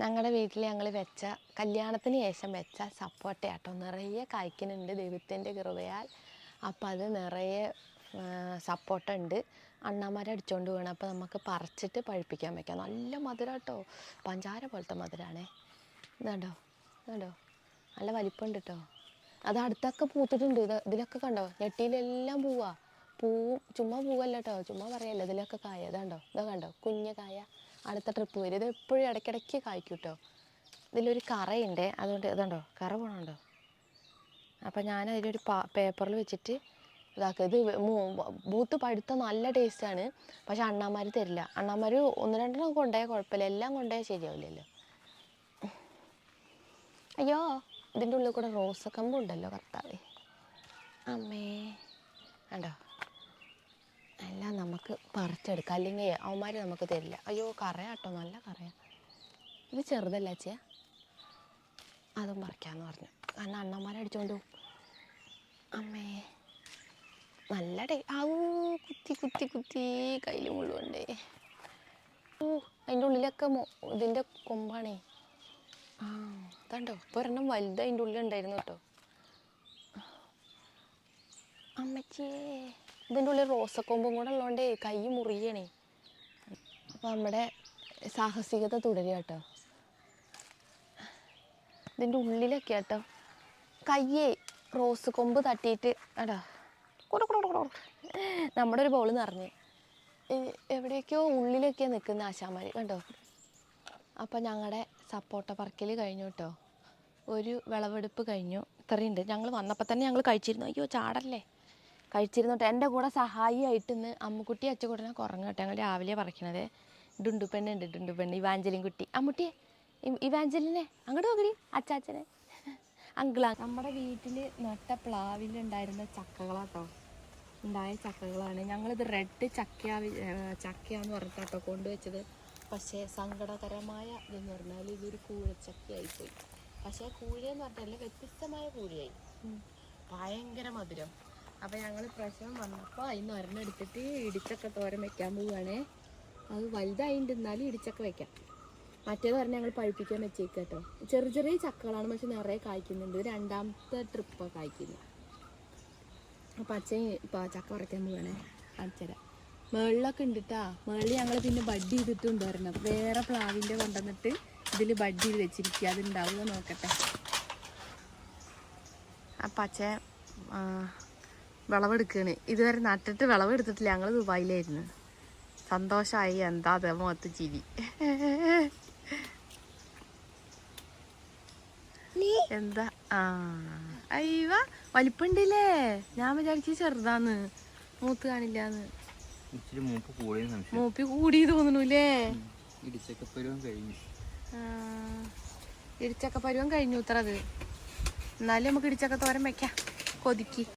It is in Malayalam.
ഞങ്ങളുടെ വീട്ടിൽ ഞങ്ങൾ വെച്ച കല്യാണത്തിന് ശേഷം വെച്ച സപ്പോട്ടയാട്ടോ. നിറയെ കായ്ക്കുന്നുണ്ട് ദൈവത്തിന്റെ കൃപയാൽ. അപ്പോൾ അത് നിറയെ സപ്പോട്ട ഉണ്ട് അണ്ണാമാരെ അടിച്ചുകൊണ്ട് വീണം. അപ്പോൾ നമുക്ക് പറിച്ചിട്ട് പഴുപ്പിക്കാൻ വയ്ക്കാം നല്ല മധുരം കേട്ടോ പഞ്ചാര പോലത്തെ മധുരമാണേ ഇതാണ്ടോ? ഇതാണ്ടോ? നല്ല വലിപ്പമുണ്ട് കേട്ടോ അത് അടുത്തൊക്കെ പൂത്തിട്ടുണ്ട്. ഇത് ഇതിലൊക്കെ കണ്ടോ? ഞെട്ടിയിലെല്ലാം പൂവാ. പൂവും ചുമ്മാ പൂവല്ല കേട്ടോ ചുമ്മാ പറയല്ല ഇതിലൊക്കെ കായ. ഇതാണ്ടോ? ഇതാ കണ്ടോ? കുഞ്ഞ് കായ. അടുത്ത ട്രിപ്പ് വരും ഇത് എപ്പോഴും ഇടയ്ക്കിടയ്ക്ക് കായ്ക്കും കേട്ടോ ഇതിലൊരു കറയുണ്ട്. അതുകൊണ്ട് ഇതുണ്ടോ? കറ പോണുണ്ടോ? അപ്പം ഞാൻ അതിലൊരു പാ പേപ്പറിൽ വെച്ചിട്ട് ഇതാക്കുക ഇത് ബൂത്ത് പഴുത്ത നല്ല ടേസ്റ്റാണ് പക്ഷെ അണ്ണാമാർ തരില്ല. അണ്ണാമാർ ഒന്ന് രണ്ടെണ്ണം കൊണ്ടുപോയാൽ കുഴപ്പമില്ല. എല്ലാം കൊണ്ടുപോയാൽ ശരിയാവില്ലല്ലോ. അയ്യോ ഇതിന്റെ ഉള്ളിൽ കൂടെ റോസക്കമ്പുണ്ടല്ലോ കർത്താവേ. അമ്മേ. കണ്ടോ? എല്ലാം നമുക്ക് പറിച്ചെടുക്കാം. അല്ലെങ്കിൽ അവന്മാർ നമുക്ക് തരില്ല. അയ്യോ കറയാട്ടോ. നല്ല കറയാ. ഇത് ചെറുതല്ല അച്ഛ? അതും പറിക്കാന്ന് പറഞ്ഞു. കാരണം അണ്ണന്മാരെ അടിച്ചോണ്ട്. അമ്മേ. നല്ല ടേ ആവൂ കുത്തി കുത്തി കുത്തി. കയ്യിൽ മുള്ളുണ്ടേ. ഓ അതിന്റെ ഉള്ളിലൊക്കെ ഇതിന്റെ കൊമ്പാണേ. ആ അതാണ്ടോ ഇപ്പോൾ ഒരെണ്ണം വലുത് ഉള്ളിൽ ഉണ്ടായിരുന്നു കേട്ടോ. അമ്മച്ചിയേ ഇതിന്റെ ഉള്ളിൽ റോസക്കൊമ്പും കൂടെ ഉള്ളതുകൊണ്ടേ കൈ മുറിയണേ. അപ്പോൾ നമ്മുടെ സാഹസികത തുടരുക കേട്ടോ. ഇതിന്റെ ഉള്ളിലൊക്കെ കേട്ടോ. കയ്യേ റോസ് കൊമ്പ് തട്ടിയിട്ട് എടാ. നമ്മുടെ ഒരു ബോൾ നിറഞ്ഞ്. എവിടെയൊക്കെയോ ഉള്ളിലൊക്കെയാണ് നിൽക്കുന്ന ആശാമാർ കണ്ടോ? അപ്പോൾ ഞങ്ങളുടെ സപ്പോട്ട പറക്കൽ കഴിഞ്ഞു കേട്ടോ. ഒരു വിളവെടുപ്പ് കഴിഞ്ഞു. ഇത്രയുണ്ട്. ഞങ്ങൾ വന്നപ്പോൾ തന്നെ ഞങ്ങൾ കഴിച്ചിരുന്നു. അയ്യോ ചാടല്ലേ? കഴിച്ചിരുന്നു കേട്ടോ എന്റെ കൂടെ സഹായിയായിട്ട് ഇന്ന് അമ്മുക്കുട്ടി അച്ചുകൂടനെ കുറങ്ങ കേട്ടോ ഞങ്ങൾ രാവിലെ പറിക്കണത്. ഡുണ്ടു പെണ്ണുണ്ട് ഡുണ്ടു പെണ്ണ് ഇവാഞ്ചലിൻ കുട്ടി അമ്മുട്ടിയെ ഇവാഞ്ചലിനെ. അങ്ങോട്ട് നോക്കി അച്ചാച്ചനെ. അങ്കിളാ. നമ്മുടെ വീട്ടിൽ നട്ട പ്ലാവിലുണ്ടായിരുന്ന ചക്കകളാട്ടോ. ഉണ്ടായ ചക്കകളാണ്. ഞങ്ങളിത് റെഡ് ചക്ക ചക്കയാന്ന് പറഞ്ഞിട്ടാട്ടോ കൊണ്ടുവച്ചത്. പക്ഷേ സങ്കടകരമായ ഇതെന്ന് പറഞ്ഞാൽ ഇതൊരു കൂഴച്ചക്കയായിപ്പോയി. പക്ഷേ കൂഴയെന്ന് പറഞ്ഞാൽ വ്യത്യസ്തമായ കൂഴയായി. ഭയങ്കര മധുരം. അപ്പോൾ ഞങ്ങൾ പ്രശ്നം വന്നപ്പോൾ അതിന് ഒരെണ്ണം എടുത്തിട്ട് ഇടിച്ചക്ക തോരൻ വെക്കാൻ പോവുകയാണേ അത് വലുതായിട്ട് എന്നാലും ഇടിച്ചക്ക വെക്കാം. മറ്റേത് പറഞ്ഞാൽ ഞങ്ങൾ പഴുപ്പിക്കാൻ വെച്ചേക്ക് കേട്ടോ. ചെറിയ ചെറിയ ചക്കകളാണ് പക്ഷെ നിറയെ കായ്ക്കുന്നുണ്ട്. രണ്ടാമത്തെ ട്രിപ്പ് കായ്ക്കുന്നത് അപ്പം അച്ഛൻ ചക്ക പറിക്കാൻ പോവാണേ. കാണിച്ചുതരാം മേളിലൊക്കെ ഉണ്ടിട്ടാ. മേളിൽ ഞങ്ങൾ പിന്നെ ബഡ് ചെയ്തിട്ടുണ്ട് ഒരെണ്ണം. വേറെ പ്ലാവിന്റെ കൊണ്ടുവന്നിട്ട് ഇതിൽ ബഡ് ചെയ്ത് വെച്ചിരിക്കുക അത് ഉണ്ടാവുക നോക്കട്ടെ. അപ്പം അച്ഛൻ വിളവെടുക്കുകയാണ് ഇതുവരെ നട്ടിട്ട് വിളവെടുത്തിട്ടില്ല. ഞങ്ങൾ ദുബായിലായിരുന്നു. സന്തോഷമായി എന്താ അത്? മുഖത്ത് ചിരി. എന്താ? ആ. അയ്യവ വലിപ്പുണ്ടല്ലേ? ഞാൻ വിചാരിച്ചു ചെറുതാന്ന്. മൂത്ത് കാണില്ലാന്ന്. മൂപ്പ് കൂടിയ സംശയം. മൂപ്പി കൂടി തോന്നണല്ലേ? ഇടിച്ചക്കപ്പരുവം കഴിഞ്ഞു. ആ, ഇടിച്ചക്ക പരുവം കഴിഞ്ഞു ഇത്ര അത് എന്നാലും നമുക്ക് ഇടിച്ചക്ക തോരം വെക്കാം. കൊതിക്ക്.